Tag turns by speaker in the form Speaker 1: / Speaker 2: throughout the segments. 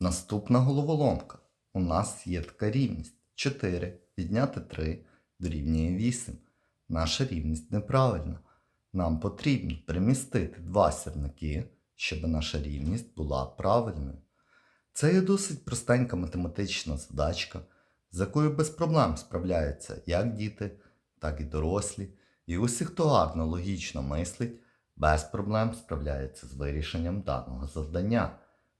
Speaker 1: Наступна головоломка. У нас є така рівність. 4 відняти 3 дорівнює 8. Наша рівність неправильна. Нам потрібно перемістити два сірники, щоб наша рівність була правильною. Це є досить простенька математична задачка, з якою без проблем справляються як діти, так і дорослі. І усі, хто гарно логічно мислить, без проблем справляється з вирішенням даного завдання.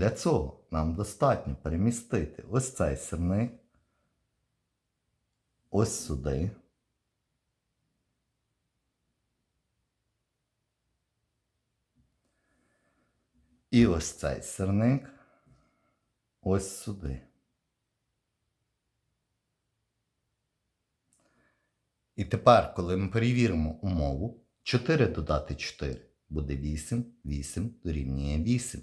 Speaker 1: Для цього нам достатньо перемістити ось цей сірник, ось сюди. І ось цей сирник ось сюди. І тепер, коли ми перевіримо умову, 4 додати 4 буде 8, 8 дорівнює 8.